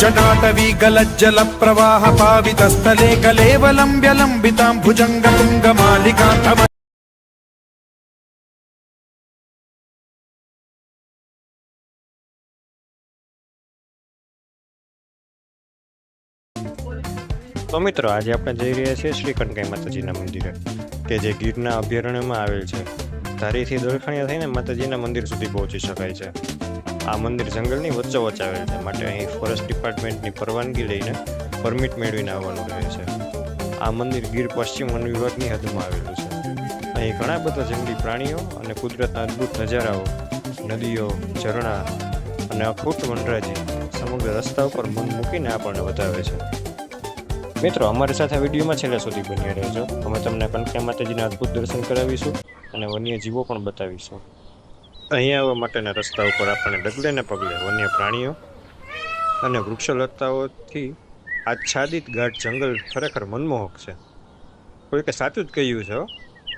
जटाटवी गलज्जल प्रवाह पावितस्थले कलेवलम्ब्य लम्बितां भुजङ्गतुङ्गमालिकान्तम તો મિત્રો આજે આપણે જઈ રહ્યા છીએ શ્રી કનકાઈ માતાજીના મંદિરે કે જે ગીરના અભયારણ્યમાં આવેલ છે ધારીથી દળખાણીયા થઈને માતાજીના મંદિર સુધી પહોંચી શકાય છે આ મંદિર જંગલની વચ્ચોવચ આવેલ છે. માટે અહીં ફોરેસ્ટ ડિપાર્ટમેન્ટની પરવાનગી લઈને પરમિટ મેળવીને આવવાનું રહે છે. આ મંદિર ગીર પશ્ચિમ વન વિભાગની હદમાં આવેલું છે. અહીં ઘણા બધા જંગલી પ્રાણીઓ અને કુદરતના અદ્ભુત નજારાઓ, નદીઓ, ઝરણા અને અખૂટ વનરાજી સમગ્ર રસ્તા ઉપર મન મૂકીને આપણને બતાવે છે. મિત્રો, અમારી સાથે વિડીયોમાં છેલ્લા સુધી બન્યા રહેજો. અમે તમને કનકા માતાજીના અદ્ભુત દર્શન કરાવીશું અને વન્ય જીવો પણ બતાવીશું. અહીંયા આવવા માટેના રસ્તા ઉપર આપણને ડગલે ને પગલે વન્ય પ્રાણીઓ અને વૃક્ષલતાઓથી આચ્છાદિત ગાઢ જંગલ ખરેખર મનમોહક છે. કોઈકે સાચું જ કહ્યું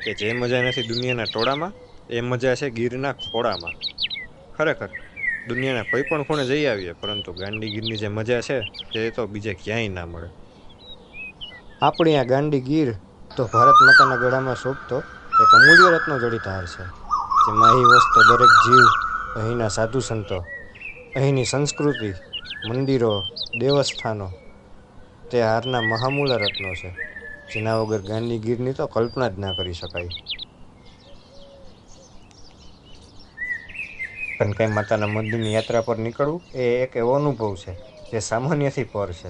છે કે જે મજા નથી દુનિયાના ટોળામાં, એ મજા છે ગીરના ખોળામાં. ખરેખર, દુનિયાના કોઈ પણ ખૂણે જઈ આવીએ, પરંતુ ગાંડી ગીરની જે મજા છે, તે તો બીજે ક્યાંય ના મળે. આપણી આ ગાંડી ગીર તો ભારત માતાના ગળામાં શોભતો એક અમૂલ્ય રત્નો જડિત હાર છે. જેમાં અહીં વસતો દરેક જીવ, અહીંના સાધુ સંતો, અહીંની સંસ્કૃતિ, મંદિરો, દેવસ્થાનો, તે હારના મહામૂલા રત્નો છે. જેના વગર ગાંધી ગીરની તો કલ્પના જ ના કરી શકાય. કનકાઈ માતાના મંદિરની યાત્રા પર નીકળવું એ એક એવો અનુભવ છે, જે સામાન્યથી પર છે.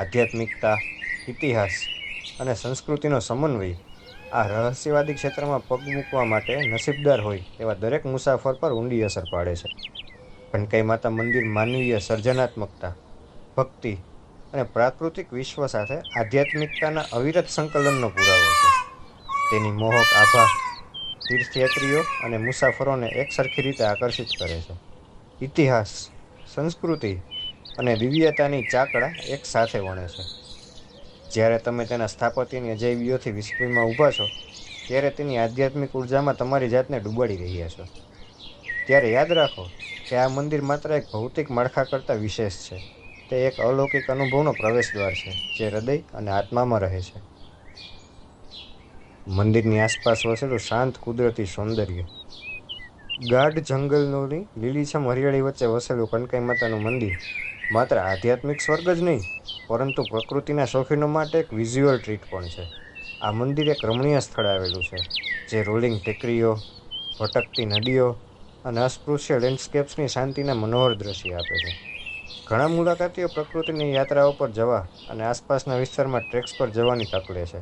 આધ્યાત્મિકતા, ઇતિહાસ અને સંસ્કૃતિનો સમન્વય આ રહસ્યવાદી ક્ષેત્રમાં પગ મૂકવા માટે નસીબદાર હોય એવા દરેક મુસાફર પર ઊંડી અસર પાડે છે. કનકાઈ માતા મંદિર માનવીય સર્જનાત્મકતા, ભક્તિ અને પ્રાકૃતિક વિશ્વ સાથે આધ્યાત્મિકતાના અવિરત સંકલનનો પુરાવો છે. તેની મોહક આભા તીર્થયાત્રીઓ અને મુસાફરોને એકસરખી રીતે આકર્ષિત કરે છે. ઇતિહાસ, સંસ્કૃતિ અને દિવ્યતાની ચાકડા એક સાથે વણે છે. જ્યારે તમે તેના સ્થાપત્યની અજાયબીઓથી વિસ્મયમાં ઊભા છો, ત્યારે તેની આધ્યાત્મિક ઉર્જામાં તમારી જાતને ડૂબાડી રહ્યા છો. ત્યારે યાદ રાખો કે આ મંદિર માત્ર એક ભૌતિક માળખા કરતાં વિશેષ છે. તે એક અલૌકિક અનુભવનો પ્રવેશ દ્વાર છે, જે હૃદય અને આત્મામાં રહે છે. મંદિરની આસપાસ વસેલું શાંત કુદરતી સૌંદર્ય. ગાઢ જંગલોની લીલીછમ હરિયાળી વચ્ચે વસેલું કનકાઈ માતાનું મંદિર માત્ર આધ્યાત્મિક સ્વર્ગ જ નહીં, પરંતુ પ્રકૃતિના શોખીનો માટે એક વિઝ્યુઅલ ટ્રીટ પણ છે. આ મંદિર એક રમણીય સ્થળ આવેલું છે, જે રોલિંગ ટેકરીઓ, ભટકતી નદીઓ અને અસ્પૃશ્ય લેન્ડસ્કેપ્સની શાંતિના મનોહર દ્રશ્ય આપે છે. ઘણા મુલાકાતીઓ પ્રકૃતિની યાત્રાઓ પર જવા અને આસપાસના વિસ્તારમાં ટ્રેક્સ પર જવાની તક લે છે,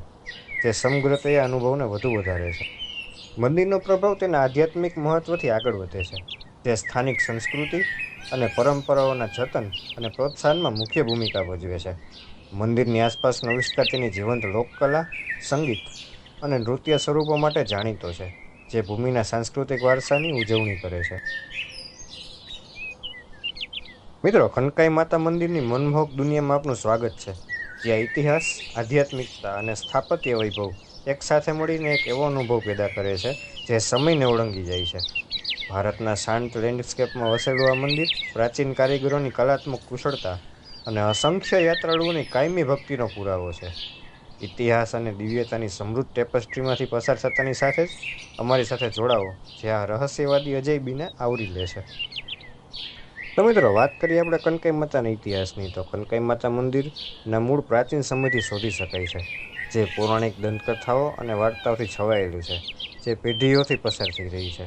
જે સમગ્રતયા અનુભવને વધુ વધારે છે. મંદિરનો પ્રભાવ તેના આધ્યાત્મિક મહત્ત્વથી આગળ વધે છે. તે સ્થાનિક સંસ્કૃતિ અને પરંપરાઓના જતન અને પ્રોત્સાહનમાં મુખ્ય ભૂમિકા ભજવે છે. મંદિરની આસપાસનો વિસ્તાર તેની જીવંત લોકકલા, સંગીત અને નૃત્ય સ્વરૂપો માટે જાણીતો છે, જે ભૂમિના સાંસ્કૃતિક વારસાની ઉજવણી કરે છે. મિત્રો ખનકાઈ માતા મંદિરની મનમોહક દુનિયામાં આપનું સ્વાગત છે. જ્યાં ઇતિહાસ, આધ્યાત્મિકતા અને સ્થાપત્ય વૈભવ એકસાથે મળીને એક એવો અનુભવ પેદા કરે છે, જે સમયને ઓળંગી જાય છે. ભારતના શાંત લેન્ડસ્કેપમાં વસેલું આ મંદિર, પ્રાચીન કારીગરોની કલાત્મક કુશળતા અને અસંખ્ય યાત્રાળુઓની કાયમી ભક્તિનો પુરાવો છે. ઇતિહાસ અને દિવ્યતાની સમૃદ્ધ ટેપસ્ટ્રીમાંથી પસાર થતાની સાથે જ અમારી સાથે જોડાવો, જે આ રહસ્યવાદી અજયબીને આવરી લે છે. તો મિત્રો, વાત કરીએ આપણે કનકાઈ માતાના ઇતિહાસની. તો કનકાઈ માતા મંદિરના મૂળ પ્રાચીન સમયથી શોધી શકાય છે, જે પૌરાણિક દંતકથાઓ અને વાર્તાઓથી છવાયેલું છે, જે પેઢીઓથી પસાર થઈ રહી છે.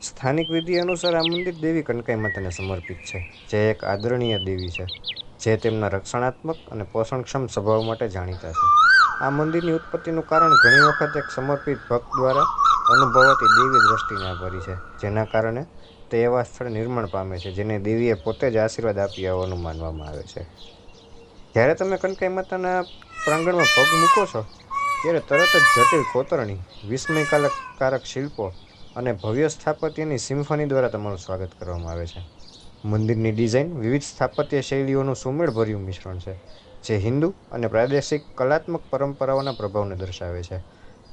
સ્થાનિક વિધિ અનુસાર આ મંદિર દેવી કનકાઈ માતાને સમર્પિત છે, જે એક આદરણીય દેવી છે, જે તેમના રક્ષણાત્મક અને પોષણક્ષમ સ્વભાવ માટે જાણીતા છે. આ મંદિરની ઉત્પત્તિનું કારણ ઘણી વખત એક સમર્પિત ભક્ત દ્વારા અનુભવાતી દેવી દ્રષ્ટિને આભારી છે, જેના કારણે તે એવા સ્થળ નિર્માણ પામે છે જેને દેવીએ પોતે જ આશીર્વાદ આપ્યા હોવાનું માનવામાં આવે છે. જ્યારે તમે કનકાઈ માતાના પ્રાંગણમાં પગ મૂકો છો, ત્યારે તરત જ જટિલ કોતરણી, વિસ્મયકારક કારક શિલ્પો અને ભવ્ય સ્થાપત્યની સિમ્ફની દ્વારા તમારું સ્વાગત કરવામાં આવે છે. મંદિરની ડિઝાઇન વિવિધ સ્થાપત્ય શૈલીઓનું સુમેળભર્યું મિશ્રણ છે, જે હિન્દુ અને પ્રાદેશિક કલાત્મક પરંપરાઓના પ્રભાવને દર્શાવે છે.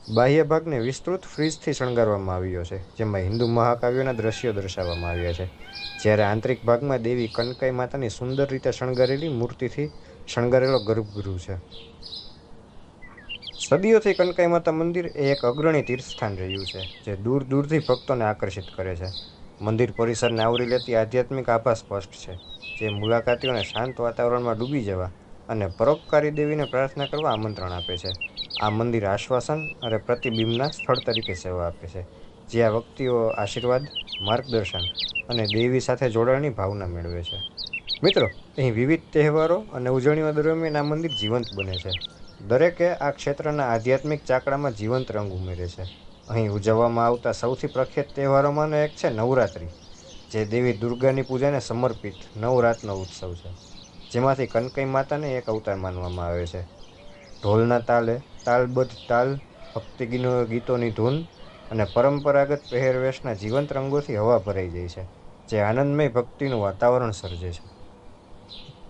બાહ્ય ભાગને વિસ્તૃત ફ્રીજથી શણગારવામાં આવ્યો છે, જેમાં હિન્દુ મહાકાવ્યોના દ્રશ્યો દર્શાવવામાં આવ્યા છે. જ્યારે આંતરિક ભાગમાં દેવી કનકાઈ માતાની સુંદર રીતે શણગારેલી મૂર્તિથી શણગારેલો ગર્ભગૃહ છે. સદીઓથી કનકાઈ માતા મંદિર એ એક અગ્રણી તીર્થસ્થાન રહ્યું છે, જે દૂર દૂરથી ભક્તોને આકર્ષિત કરે છે. મંદિર પરિસરને આવરી લેતી આધ્યાત્મિક આભા સ્પષ્ટ છે, જે મુલાકાતીઓને શાંત વાતાવરણમાં ડૂબી જવા અને પરોપકારી દેવીને પ્રાર્થના કરવા આમંત્રણ આપે છે. આ મંદિર આશ્વાસન અને પ્રતિબિંબના સ્થળ તરીકે સેવા આપે છે જ્યાં વ્યક્તિઓ આશીર્વાદ, માર્ગદર્શન અને દેવી સાથે જોડાણની ભાવના મેળવે છે. મિત્રો, અહીં વિવિધ તહેવારો અને ઉજવણીઓ દરમિયાન આ મંદિર જીવંત બને છે. દરેકે આ ક્ષેત્રના આધ્યાત્મિક ચાકડામાં જીવંત રંગ ઉમેરે છે. અહીં ઉજવવામાં આવતા સૌથી પ્રખ્યાત તહેવારોમાંનો એક છે નવરાત્રિ, જે દેવી દુર્ગાની પૂજાને સમર્પિત નવરાતનો ઉત્સવ છે. જેમાંથી કનકઈ માતાને એક અવતાર માનવામાં આવે છે. ઢોલના તાલે, તાલબદ્ધ તાલ, ભક્તિગીનો ગીતોની ધૂન અને પરંપરાગત પહેરવેશના જીવંત રંગોથી હવા ભરાઈ જાય છે, જે આનંદમય ભક્તિનું વાતાવરણ સર્જે છે.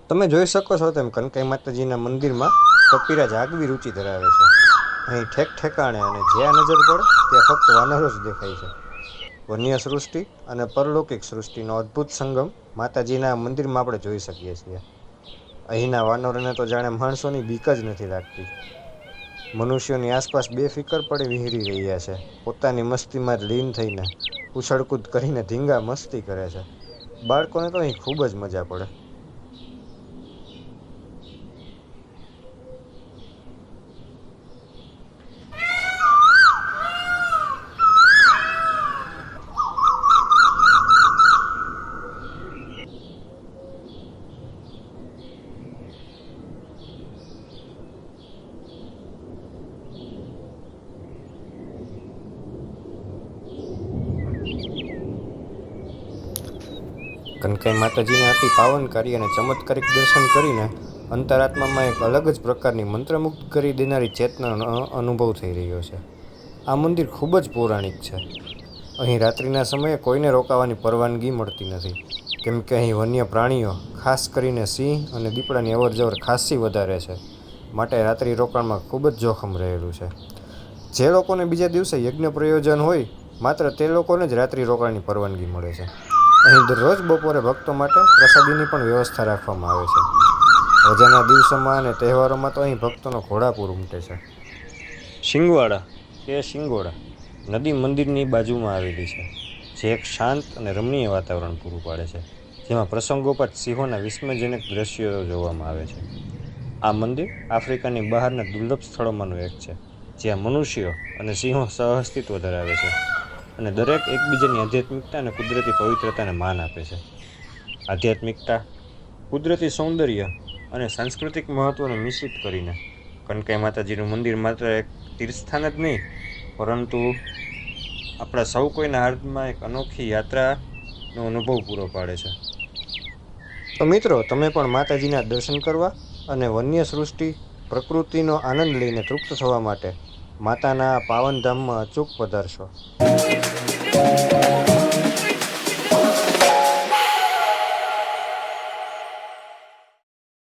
તમે જોઈ શકો છો તેમ કનકાઈ માતાજીના મંદિરમાં કપિરાજ આગવી રુચિ ધરાવે છે. અહીં ઠેક ઠેકાણે અને જ્યાં નજર પડે, ત્યાં ફક્ત વાનરો જ દેખાય છે. વન્ય સૃષ્ટિ અને પરલૌકિક સૃષ્ટિનો અદ્ભુત સંગમ માતાજીના મંદિરમાં આપણે જોઈ શકીએ છીએ. અહીંના વાનરોને તો જાણે માણસોની બીક જ નથી લાગતી. મનુષ્યોની આસપાસ બેફિકર પડે વિહરી રહ્યા છે. પોતાની મસ્તીમાં જ લીન થઈને, ઉછળકૂદ કરીને ધીંગા મસ્તી કરે છે. બાળકોને તો અહીં ખૂબ જ મજા પડે. કનકાઈ માતાજીને અતિ પાવનકારી અને ચમત્કારિક દર્શન કરીને અંતરાત્મામાં એક અલગ જ પ્રકારની મંત્રમુગ્ધ કરી દેનારી ચેતનાનો અનુભવ થઈ રહ્યો છે. આ મંદિર ખૂબ જ પૌરાણિક છે. અહીં રાત્રિના સમયે કોઈને રોકાવાની પરવાનગી મળતી નથી. કેમ કે અહીં વન્ય પ્રાણીઓ ખાસ કરીને સિંહ અને દીપડાની અવરજવર ખાસી વધારે છે. માટે રાત્રિ રોકાણમાં ખૂબ જ જોખમ રહેલું છે. જે લોકોને બીજા દિવસે યજ્ઞ પ્રયોજન હોય, માત્ર તે લોકોને જ રાત્રિ રોકાણની પરવાનગી મળે છે. અહીં દરરોજ બપોરે ભક્તો માટે પ્રસાદીની પણ વ્યવસ્થા રાખવામાં આવે છે. રજાના દિવસોમાં અને તહેવારોમાં તો અહીં ભક્તોનો ઘોડાપૂર ઉમટે છે. શિંગવાડા, કે શિંગોડા, નદી મંદિરની બાજુમાં આવેલી છે, જે એક શાંત અને રમણીય વાતાવરણ પૂરું પાડે છે, જેમાં પ્રસંગોપાત સિંહોના વિસ્મયજનક દ્રશ્યો જોવામાં આવે છે. આ મંદિર આફ્રિકાની બહારના દુર્લભ સ્થળોમાંનું એક છે, જ્યાં મનુષ્યો અને સિંહો સહઅસ્તિત્વ ધરાવે છે. અને દરેક એકબીજાની આધ્યાત્મિકતા અને કુદરતી પવિત્રતાને માન આપે છે. આધ્યાત્મિકતા, કુદરતી સૌંદર્ય અને સાંસ્કૃતિક મહત્ત્વને મિશ્રિત કરીને. કનકાઈ માતાજીનું મંદિર માત્ર એક તીર્થસ્થાન જ નહીં, પરંતુ આપણા સૌ કોઈના હાર્દમાં એક અનોખી યાત્રાનો અનુભવ પૂરો પાડે છે. તો મિત્રો, તમે પણ માતાજીના દર્શન કરવા અને વન્ય સૃષ્ટિ પ્રકૃતિનો આનંદ લઈને તૃપ્ત થવા માટે માતાના પાવનધામમાં પાવન ધામમાં અચૂક પધારશો.